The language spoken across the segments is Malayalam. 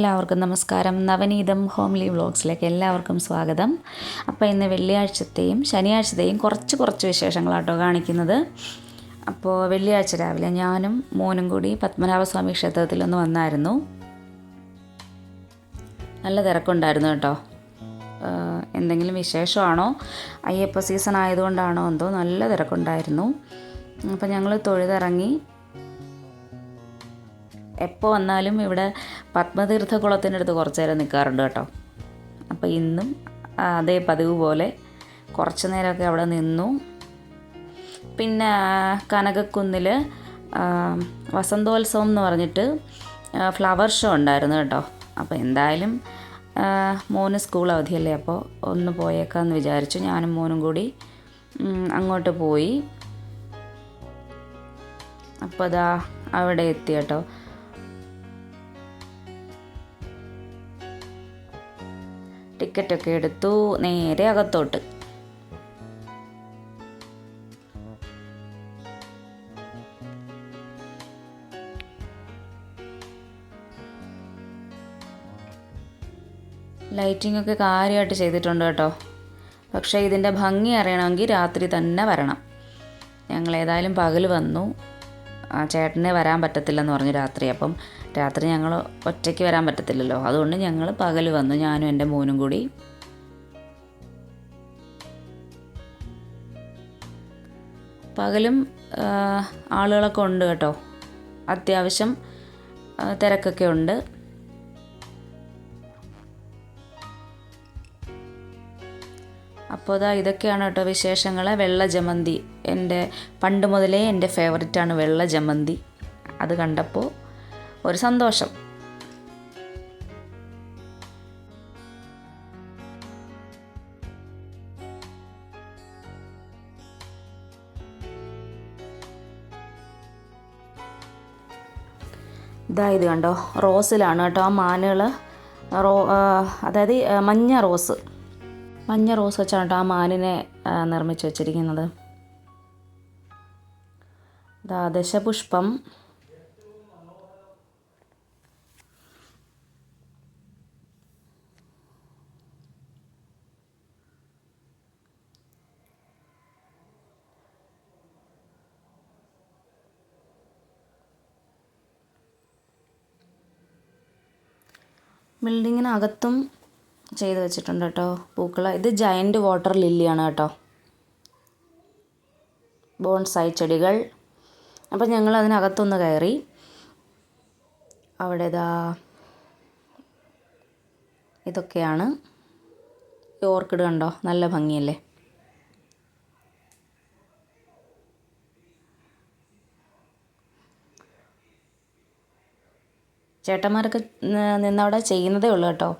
എല്ലാവർക്കും നമസ്കാരം. നവനീതം ഹോംലി വ്ളോഗ്സിലേക്ക് എല്ലാവർക്കും സ്വാഗതം. അപ്പോൾ ഇന്ന് വെള്ളിയാഴ്ചത്തെയും ശനിയാഴ്ചത്തെയും കുറച്ച് കുറച്ച് വിശേഷങ്ങളാട്ടോ കാണിക്കുന്നത്. അപ്പോൾ വെള്ളിയാഴ്ച രാവിലെ ഞാനും മോനും കൂടി പത്മനാഭസ്വാമി ക്ഷേത്രത്തിലൊന്ന് വന്നായിരുന്നു. നല്ല തിരക്കുണ്ടായിരുന്നു കേട്ടോ. എന്തെങ്കിലും വിശേഷമാണോ? അയ്യപ്പ സീസൺ ആയതുകൊണ്ടാണോ എന്തോ നല്ല തിരക്കുണ്ടായിരുന്നു. അപ്പോൾ ഞങ്ങൾ തൊഴുതിറങ്ങി എപ്പോൾ വന്നാലും ഇവിടെ പത്മതീർത്ഥ അടുത്ത് കുറച്ച് നേരം നിൽക്കാറുണ്ട് കേട്ടോ. അപ്പോൾ ഇന്നും അതേ പതിവ് പോലെ കുറച്ച് നേരമൊക്കെ അവിടെ നിന്നു. പിന്നെ കനകക്കുന്നിൽ വസന്തോത്സവം എന്ന് പറഞ്ഞിട്ട് ഫ്ലവർ ഷോ ഉണ്ടായിരുന്നു കേട്ടോ. അപ്പോൾ എന്തായാലും മോന് സ്കൂൾ അവധിയല്ലേ അപ്പോൾ ഒന്ന് പോയേക്കാന്ന് വിചാരിച്ചു. ഞാനും മോനും കൂടി അങ്ങോട്ട് പോയി. അപ്പോൾ അതാ അവിടെ എത്തി കേട്ടോ. ടിക്കറ്റൊക്കെ എടുത്തു നേരെ അകത്തോട്ട്. ലൈറ്റിംഗ് ഒക്കെ കാര്യമായിട്ട് ചെയ്തിട്ടുണ്ട് കേട്ടോ. പക്ഷേ ഇതിന്റെ ഭംഗി അറിയണമെങ്കിൽ രാത്രി തന്നെ വരണം. ഞങ്ങൾ ഏതായാലും പകൽ വന്നു. ചേട്ടനെ വരാൻ പറ്റത്തില്ലെന്ന് പറഞ്ഞു രാത്രി. അപ്പം രാത്രി ഞങ്ങൾ ഒറ്റയ്ക്ക് വരാൻ പറ്റത്തില്ലല്ലോ. അതുകൊണ്ട് ഞങ്ങൾ പകൽ വന്നു. ഞാനും എന്റെ മോനും കൂടി. പകലും ആളുകളൊക്കെ ഉണ്ട് കേട്ടോ. അത്യാവശ്യം തിരക്കൊക്കെ ഉണ്ട്. അപ്പോൾ ഇതാ ഇതൊക്കെയാണ് കേട്ടോ വിശേഷങ്ങൾ വെള്ള ജമന്തി. എന്റെ പണ്ട് മുതലേ എന്റെ ഫേവററ്റാണ് വെള്ള ജമന്തി. അത് കണ്ടപ്പോൾ ഒരു സന്തോഷം. ഇതാ ഇത് കണ്ടോ റോസിലാണ് കേട്ടോ ആ മാനുകൾ റോ അതായത് മഞ്ഞ റോസ്. മഞ്ഞ റോസ് വെച്ചാണ് ആ മാനിനെ നിർമ്മിച്ച് വെച്ചിരിക്കുന്നത്. ദാ ദശപുഷ്പം. ബിൽഡിങ്ങിനകത്തും ചെയ്ത് വെച്ചിട്ടുണ്ട് കേട്ടോ. പൂക്കൾ ഇത് ജയന്റ് വാട്ടർ ലില്ലിയാണ് കേട്ടോ. ബോൺസായി ചെടികൾ. അപ്പം ഞങ്ങൾ അതിനകത്തൊന്ന് കയറി. അവിടെ ഇതാ ഇതൊക്കെയാണ്. ഓർക്കിഡ് കണ്ടോ? നല്ല ഭംഗിയല്ലേ? ചേട്ടന്മാരൊക്കെ നിന്നവിടെ ചെയ്യുന്നതേ ഉള്ളൂ കേട്ടോ.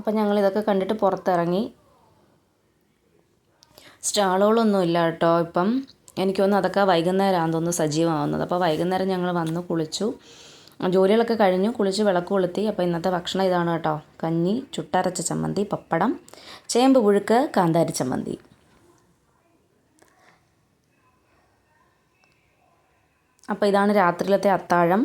അപ്പം ഞങ്ങൾ ഇതൊക്കെ കണ്ടിട്ട് പുറത്തിറങ്ങി. സ്റ്റാളുകളൊന്നും ഇല്ല കേട്ടോ ഇപ്പം. എനിക്ക് അതൊക്കെ വൈകുന്നേരമാണെന്ന് തോന്നുന്നു സജീവമാവുന്നത്. അപ്പോൾ വൈകുന്നേരം ഞങ്ങൾ വന്ന് കുളിച്ചു. ജോലികളൊക്കെ കഴിഞ്ഞു. കുളിച്ച് വിളക്ക് കൊളുത്തി. അപ്പോൾ ഇന്നത്തെ ഭക്ഷണം ഇതാണ് കേട്ടോ. കഞ്ഞി ചുട്ടരച്ച ചമ്മന്തി പപ്പടം ചേമ്പ് പുഴുക്ക് കാന്താരി ചമ്മന്തി. അപ്പോൾ ഇതാണ് രാത്രിയിലത്തെ അത്താഴം.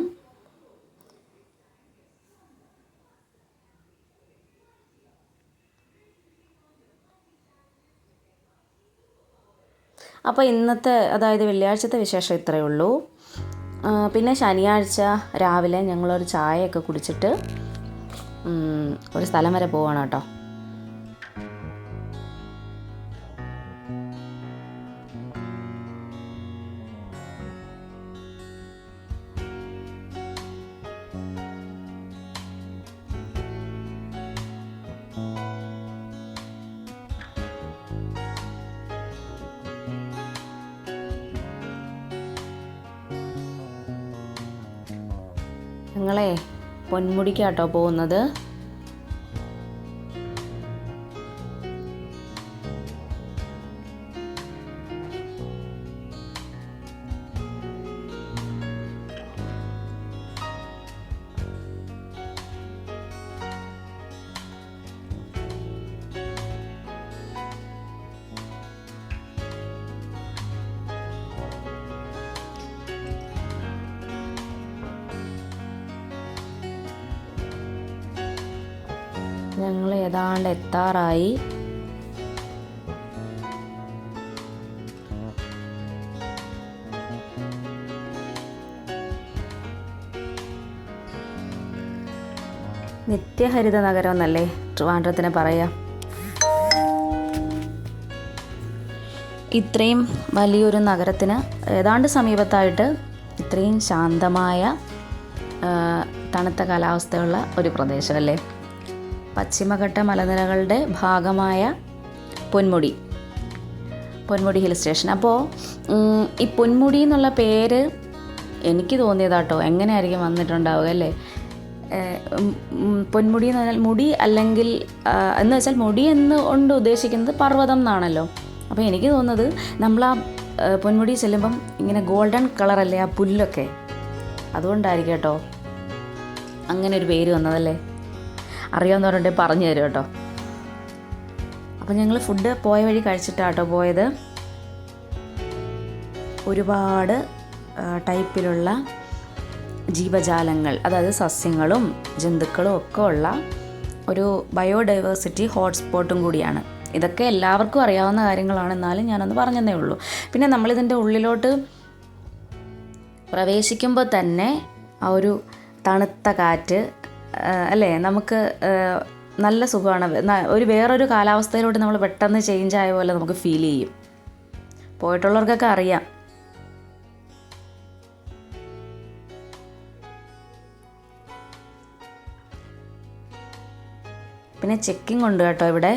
അപ്പോൾ ഇന്നത്തെ അതായത് വെള്ളിയാഴ്ചത്തെ വിശേഷം ഇത്രയേ ഉള്ളൂ. പിന്നെ ശനിയാഴ്ച രാവിലെ ഞങ്ങളൊരു ചായയൊക്കെ കുടിച്ചിട്ട് ഒരു സ്ഥലം വരെ പോവാണ് കേട്ടോ. ഞങ്ങളെ പൊന്മുടിക്കാട്ടോ പോകുന്നത്. ഞങ്ങൾ ഏതാണ്ട് എത്താറായി. നിത്യഹരിത നഗരം എന്നല്ലേ ട്രിവാൻഡ്രത്തിന് പറയാം? ഇത്രയും വലിയൊരു നഗരത്തിന് ഏതാണ്ട് സമീപത്തായിട്ട് ഇത്രയും ശാന്തമായ തണുത്ത കാലാവസ്ഥയുള്ള ഒരു പ്രദേശമല്ലേ? പശ്ചിമഘട്ട മലനിരകളുടെ ഭാഗമായ പൊന്മുടി. പൊന്മുടി ഹിൽ സ്റ്റേഷൻ അപ്പോൾ ഈ പൊന്മുടി എന്നുള്ള പേര് എനിക്ക് തോന്നിയതാട്ടോ. എങ്ങനെയായിരിക്കും വന്നിട്ടുണ്ടാവുക അല്ലേ? പൊന്മുടി എന്ന് പറഞ്ഞാൽ മുടി അല്ലെങ്കിൽ എന്ന് വെച്ചാൽ മുടി എന്ന് കൊണ്ട് ഉദ്ദേശിക്കുന്നത് പർവതം എന്നാണല്ലോ. അപ്പോൾ എനിക്ക് തോന്നുന്നത് നമ്മൾ ആ പൊന്മുടി ചെല്ലുമ്പം ഇങ്ങനെ ഗോൾഡൻ കളറല്ലേ ആ പുല്ലൊക്കെ? അതുകൊണ്ടായിരിക്കും കേട്ടോ. അങ്ങനെ ഒരു പേര് വന്നതല്ലേ? അറിയാവുന്നവരുണ്ടെങ്കിൽ പറഞ്ഞു തരും കേട്ടോ. അപ്പം ഞങ്ങൾ ഫുഡ് പോയ വഴി കഴിച്ചിട്ടാട്ടോ പോയത്. ഒരുപാട് ടൈപ്പിലുള്ള ജീവജാലങ്ങൾ അതായത് സസ്യങ്ങളും ജന്തുക്കളും ഒക്കെ ഉള്ള ഒരു ബയോഡൈവേഴ്സിറ്റി ഹോട്ട്സ്പോട്ടും കൂടിയാണ്. ഇതൊക്കെ എല്ലാവർക്കും അറിയാവുന്ന കാര്യങ്ങളാണ്. എന്നാലും ഞാനൊന്ന് പറഞ്ഞതേ ഉള്ളൂ. പിന്നെ നമ്മളിതിന്റെ ഉള്ളിലോട്ട് പ്രവേശിക്കുമ്പോൾ തന്നെ ആ ഒരു തണുത്ത കാറ്റ് അല്ലേ? നമുക്ക് നല്ല സുഖമാണ്. ഒരു വേറൊരു കാലാവസ്ഥയിലോട്ട് നമ്മൾ പെട്ടെന്ന് ചേഞ്ച് ആയ പോലെ നമുക്ക് ഫീൽ ചെയ്യും. പോയിട്ടുള്ളവർക്കൊക്കെ അറിയാം. പിന്നെ ചെക്കിംഗ് ഉണ്ട് കേട്ടോ ഇവിടെ.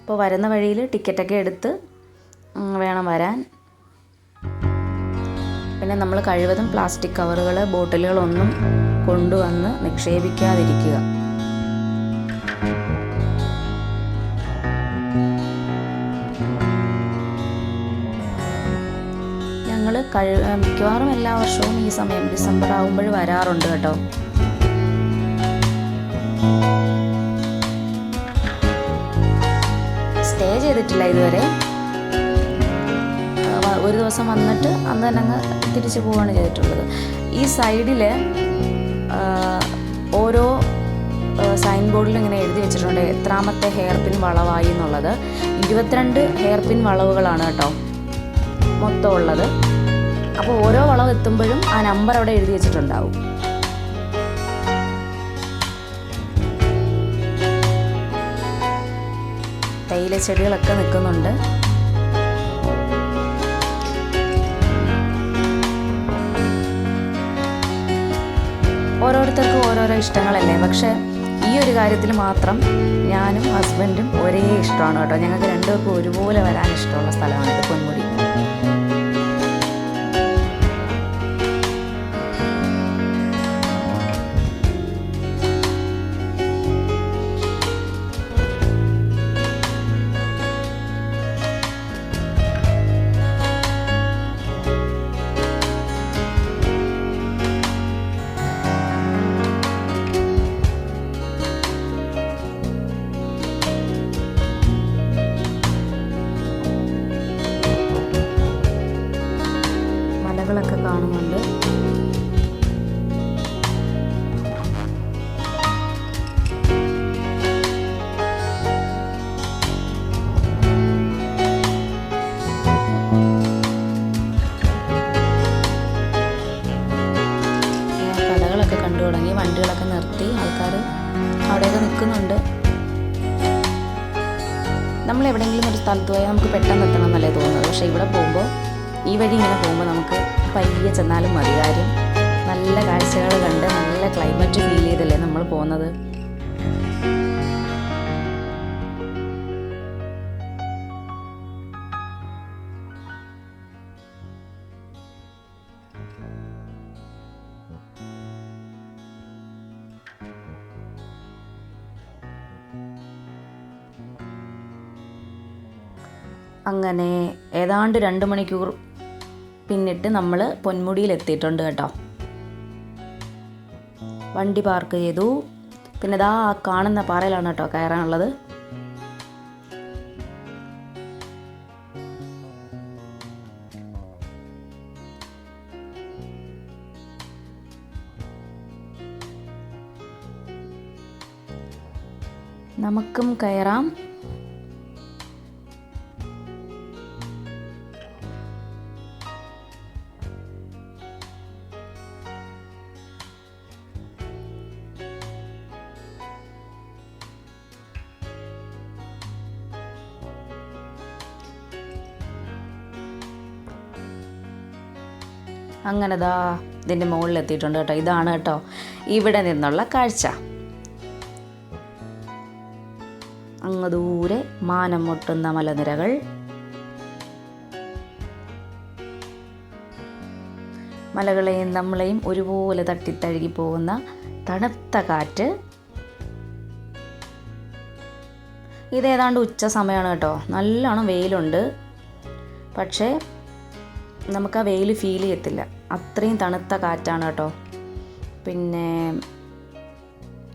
ഇപ്പോൾ വരുന്ന വഴിയിൽ ടിക്കറ്റൊക്കെ എടുത്ത് വേണം വരാൻ. പിന്നെ നമ്മൾ കഴിവതും പ്ലാസ്റ്റിക് കവറുകൾ ബോട്ടിലുകളൊന്നും കൊണ്ടുവന്ന് നിക്ഷേപിക്കാതിരിക്കുക. ഞങ്ങൾ കഴി മിക്കവാറും എല്ലാ വർഷവും ഈ സമയം ഡിസംബർ ആകുമ്പോൾ വരാറുണ്ട് കേട്ടോ. സ്റ്റേ ചെയ്തിട്ടില്ല ഇതുവരെ. ഒരു ദിവസം വന്നിട്ട് അന്ന് തന്നെ അങ്ങ് തിരിച്ചു പോവുകയാണ് ചെയ്തിട്ടുള്ളത്. ഈ സൈഡിൽ ഓരോ സൈൻ ബോർഡിൽ ഇങ്ങനെ എഴുതി വെച്ചിട്ടുണ്ട്. എത്രാമത്തെ ഹെയർ പിൻ വളവായി എന്നുള്ളത്. ഇരുപത്തിരണ്ട് ഹെയർ പിൻ വളവുകളാണ് കേട്ടോ മൊത്തം ഉള്ളത്. അപ്പോൾ ഓരോ വളവ് എത്തുമ്പോഴും ആ നമ്പർ അവിടെ എഴുതി വെച്ചിട്ടുണ്ടാവും. തേയില ചെടികളൊക്കെ നിൽക്കുന്നുണ്ട്. ഓരോരോ ഇഷ്ടങ്ങളല്ലേ? പക്ഷേ ഈ ഒരു കാര്യത്തിൽ മാത്രം ഞാനും ഹസ്ബൻഡും ഒരേ ഇഷ്ടമാണ് കേട്ടോ. ഞങ്ങൾക്ക് രണ്ടുപേർക്കും ഒരുപോലെ വരാൻ ഇഷ്ടമുള്ള സ്ഥലമാണ് ഇത് പൊന്മുടി. തുടങ്ങി വണ്ടികളൊക്കെ നിർത്തി ആൾക്കാർ അവിടെയൊക്കെ നിൽക്കുന്നുണ്ട്. നമ്മൾ എവിടെയെങ്കിലും ഒരു സ്ഥലത്ത് പോയാൽ നമുക്ക് പെട്ടെന്ന് എത്തണം എന്നല്ലേ തോന്നുന്നത്. പക്ഷേ ഇവിടെ പോകുമ്പോൾ ഈ വഴി ഇങ്ങനെ പോകുമ്പോൾ നമുക്ക് പയ്യെ ചെന്നാലും മതി. കാര്യം നല്ല കാഴ്ചകൾ കണ്ട് നല്ല ക്ലൈമറ്റ് ഫീൽ ചെയ്തല്ലേ നമ്മൾ പോകുന്നത്. അങ്ങനെ ഏതാണ്ട് രണ്ട് മണിക്കൂർ പിന്നിട്ട് നമ്മൾ പൊന്മുടിയിൽ എത്തിയിട്ടുണ്ട് കേട്ടോ. വണ്ടി പാർക്ക് ചെയ്തു. പിന്നെ ഇതാ കാണുന്ന പാറയിലാണ് കേട്ടോ കയറാനുള്ളത്. നമുക്കും കയറാം. അങ്ങനെ ദാ ഇതിന്റെ മുകളിൽ എത്തിയിട്ടുണ്ട് കേട്ടോ. ഇതാണ് കേട്ടോ ഇവിടെ നിന്നുള്ള കാഴ്ച. അങ്ങ് ദൂരെ മാനം മുട്ടുന്ന മലനിരകൾ. മലകളെയും നമ്മളെയും ഒരുപോലെ തട്ടിത്തഴുകി പോകുന്ന തണുത്ത കാറ്റ്. ഇതേതാണ്ട് ഉച്ച സമയമാണ് കേട്ടോ. നല്ലോണം വെയിലുണ്ട്. പക്ഷേ നമുക്ക് ആ വെയിൽ ഫീൽ ചെയ്യത്തില്ല. അത്രയും തണുത്ത കാറ്റാണ് കേട്ടോ. പിന്നെ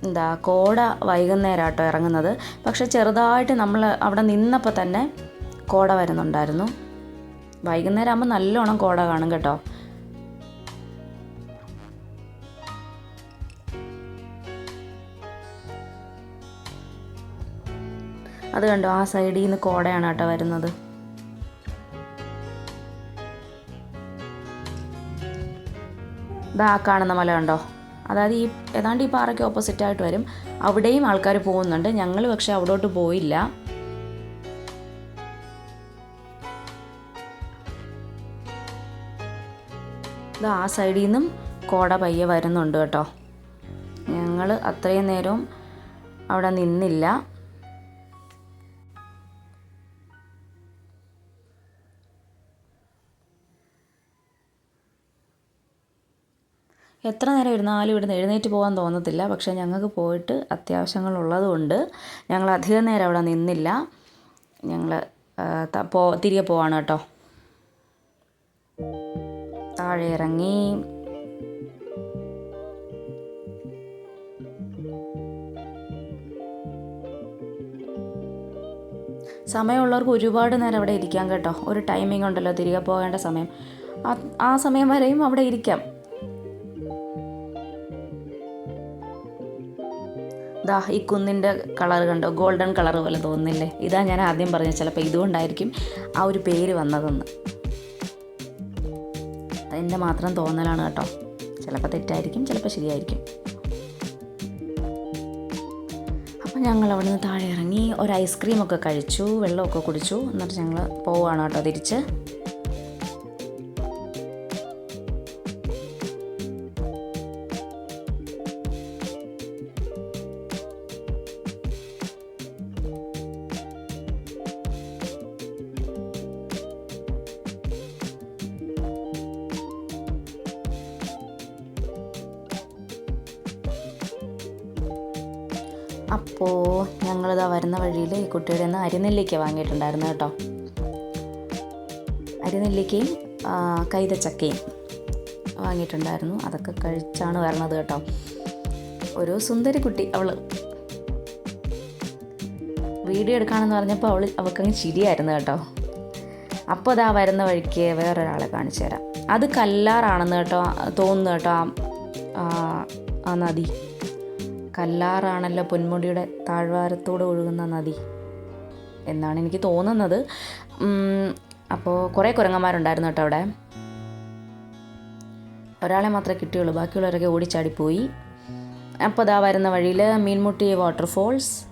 എന്താ കോട വൈകുന്നേരം കേട്ടോ ഇറങ്ങുന്നത്. പക്ഷെ ചെറുതായിട്ട് നമ്മൾ അവിടെ നിന്നപ്പോൾ തന്നെ കോട വരുന്നുണ്ടായിരുന്നു. വൈകുന്നേരം ആകുമ്പോൾ നല്ലോണം കോട കാണും കേട്ടോ. അത് കണ്ടോ ആ സൈഡിൽ നിന്ന് കോടയാണ് കേട്ടോ വരുന്നത്. ഇതാ കാണുന്ന മല കണ്ടോ അതായത് ഈ ഏതാണ്ട് ഈ പാറയ്ക്ക് ഓപ്പോസിറ്റായിട്ട് വരും. അവിടെയും ആൾക്കാർ പോകുന്നുണ്ട്. ഞങ്ങൾ പക്ഷെ അവിടോട്ട് പോയില്ല. ഇത് ആ സൈഡിൽ നിന്നും കോട പയ്യെ വരുന്നുണ്ട് കേട്ടോ. ഞങ്ങൾ അത്രയും നേരം അവിടെ നിന്നില്ല. എത്ര നേരം ഇരുന്നാലും ഇവിടുന്ന് എഴുന്നേറ്റ് പോകാൻ തോന്നത്തില്ല. പക്ഷേ ഞങ്ങൾക്ക് പോയിട്ട് അത്യാവശ്യങ്ങളുള്ളതുകൊണ്ട് ഞങ്ങൾ അധികം നേരം അവിടെ നിന്നില്ല. ഞങ്ങൾ പോ തിരികെ പോവാണ് കേട്ടോ. താഴെ ഇറങ്ങി. സമയമുള്ളവർക്ക് ഒരുപാട് നേരം അവിടെ ഇരിക്കാം കേട്ടോ. ഒരു ടൈമിംഗ് ഉണ്ടല്ലോ തിരികെ പോകേണ്ട സമയം. ആ- സമയം വരെയും അവിടെ ഇരിക്കാം. ദാ ഈ കുന്നിന്റെ കളർ കണ്ടോ? ഗോൾഡൻ കളർ പോലെ തോന്നുന്നില്ലേ? ഇതാ ഞാൻ ആദ്യം പറഞ്ഞത്. ചിലപ്പോൾ ഇതുകൊണ്ടായിരിക്കും ആ ഒരു പേര് വന്നതെന്ന്. അതെന്റെ മാത്രം തോന്നലാണ് കേട്ടോ. ചിലപ്പോൾ തെറ്റായിരിക്കും ചിലപ്പോൾ ശരിയായിരിക്കും. അപ്പോൾ ഞങ്ങൾ അവിടെ നിന്ന് താഴെ ഇറങ്ങി ഒരു ഐസ്ക്രീമൊക്കെ കഴിച്ചു വെള്ളമൊക്കെ കുടിച്ചു. എന്നിട്ട് ഞങ്ങൾ പോവുകയാണ് കേട്ടോ തിരിച്ച്. അപ്പോൾ ഞങ്ങളിതാ വരുന്ന വഴിയിൽ ഈ കുട്ടിയുടെ നിന്ന് അരിനെല്ലിക്ക വാങ്ങിയിട്ടുണ്ടായിരുന്നു കേട്ടോ. അരിനെല്ലിക്കയും കൈതച്ചക്കയും വാങ്ങിയിട്ടുണ്ടായിരുന്നു. അതൊക്കെ കഴിച്ചാണ് വരണത് കേട്ടോ. ഒരു സുന്ദരി കുട്ടി അവൾ വീഡിയോ എടുക്കാണെന്ന് പറഞ്ഞപ്പോൾ അവൾ അവൾക്കങ്ങ് ചിരിയായിരുന്നു കേട്ടോ. അപ്പോൾ അതാ വരുന്ന വഴിക്ക് വേറൊരാളെ കാണിച്ചു തരാം. അത് കല്ലാറാണെന്ന് കേട്ടോ തോന്നുന്നു കേട്ടോ ആ നദി. കല്ലാറാണല്ലോ പൊന്മുടിയുടെ താഴ്വാരത്തോടെ ഒഴുകുന്ന നദി എന്നാണ് എനിക്ക് തോന്നുന്നത്. അപ്പോൾ കുറേ കുരങ്ങന്മാരുണ്ടായിരുന്നു കേട്ടോ അവിടെ. ഒരാളെ മാത്രമേ കിട്ടിയുള്ളൂ. ബാക്കിയുള്ളവരൊക്കെ ഓടിച്ചാടിപ്പോയി. അപ്പോൾ അതാ വരുന്ന വഴിയിൽ മീൻമുട്ടി വാട്ടർഫോൾസ്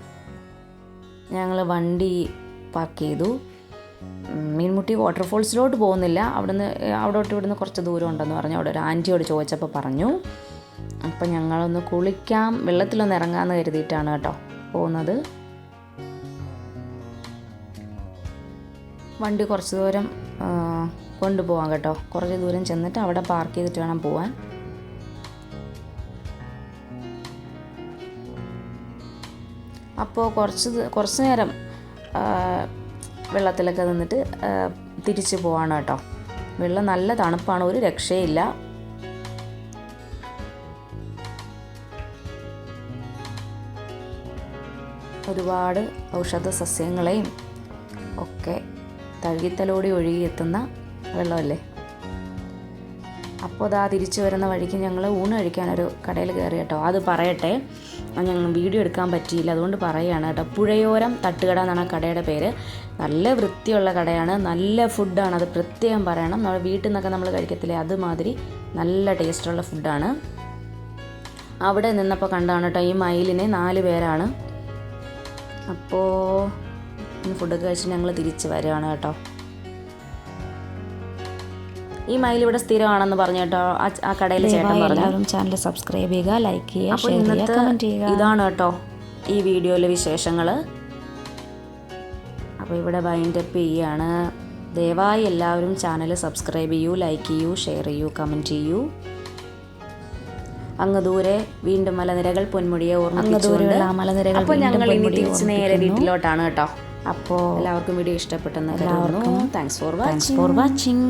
ഞങ്ങൾ വണ്ടി പാർക്ക് ചെയ്തു. മീൻമുട്ടി വാട്ടർഫോൾസിലോട്ട് പോകുന്നില്ല. അവിടുന്ന് അവിടോട്ട് ഇവിടുന്ന് കുറച്ച് ദൂരം ഉണ്ടെന്ന് പറഞ്ഞു. അവിടെ ഒരു ആന്റിയോട് ചോദിച്ചപ്പോൾ പറഞ്ഞു. അപ്പം ഞങ്ങളൊന്ന് കുളിക്കാം. വെള്ളത്തിലൊന്ന് ഇറങ്ങാമെന്ന് കരുതിയിട്ടാണ് കേട്ടോ പോകുന്നത്. വണ്ടി കുറച്ച് ദൂരം കൊണ്ടുപോകാം കേട്ടോ. കുറച്ച് ദൂരം ചെന്നിട്ട് അവിടെ പാർക്ക് ചെയ്തിട്ട് വേണം പോവാൻ. അപ്പോൾ കുറച്ച് കുറച്ച് നേരം വെള്ളത്തിലൊക്കെ നിന്നിട്ട് തിരിച്ച് പോവാണ് കേട്ടോ. വെള്ളം നല്ല തണുപ്പാണ് ഒരു രക്ഷയില്ല. ഒരുപാട് ഔഷധ സസ്യങ്ങളെയും ഒക്കെ തഴുകിത്തലോടി ഒഴുകിയെത്തുന്ന വെള്ളമല്ലേ? അപ്പോൾ അതാ തിരിച്ചു വരുന്ന വഴിക്ക് ഞങ്ങൾ ഊണ് കഴിക്കാനൊരു കടയിൽ കയറി കേട്ടോ. അത് പറയട്ടെ. ഞങ്ങൾ വീഡിയോ എടുക്കാൻ പറ്റിയില്ല. അതുകൊണ്ട് പറയുകയാണ് കേട്ടോ. പുഴയോരം തട്ടുകട എന്നാണ് കടയുടെ പേര്. നല്ല വൃത്തിയുള്ള കടയാണ്. നല്ല ഫുഡാണ്. അത് പ്രത്യേകം പറയണം. നമ്മൾ വീട്ടിൽ നിന്നൊക്കെ നമ്മൾ കഴിക്കത്തില്ലേ? അതുമാതിരി നല്ല ടേസ്റ്റുള്ള ഫുഡാണ്. അവിടെ നിന്നപ്പോൾ കണ്ടാണ് കേട്ടോ ഈ മയിലിനെ നാല് പേരാണ് അപ്പോൾ ഇന്ന് ഫുഡൊക്കെ കഴിച്ച് ഞങ്ങൾ തിരിച്ച് വരികയാണ് കേട്ടോ. ഈ മയിൽ ഇവിടെ സ്ഥിരമാണെന്ന് പറഞ്ഞു കേട്ടോ. ആ കടയിൽ കടയിലെ ചേട്ടൻ പറഞ്ഞു. എല്ലാവരും ചാനൽ സബ്സ്ക്രൈബ് ചെയ്യുക ലൈക്ക് ചെയ്യുക ഇന്നത്തെ ഇതാണ് കേട്ടോ ഈ വീഡിയോയിലെ വിശേഷങ്ങൾ അപ്പോൾ ഇവിടെ വൈൻഡപ്പ് ചെയ്യാണ്. ദയവായി എല്ലാവരും ചാനൽ സബ്സ്ക്രൈബ് ചെയ്യൂ ലൈക്ക് ചെയ്യൂ ഷെയർ ചെയ്യൂ കമന്റ് ചെയ്യൂ. അങ്ങ് ദൂരെ വീണ്ടും മലനിരകൾ പൊന്മുടിയെ ഓർമ്മിച്ചുകൊണ്ട് ആ മലനിരകൾ അപ്പോൾ ഞങ്ങൾ ഇനി തിരിച്ച് നേരെ വീട്ടിലോട്ടാണ് കേട്ടോ. അപ്പോൾ എല്ലാവർക്കും വീഡിയോ ഇഷ്ടപ്പെട്ടെന്ന് കരുതുന്നു. Thanks for watching for watching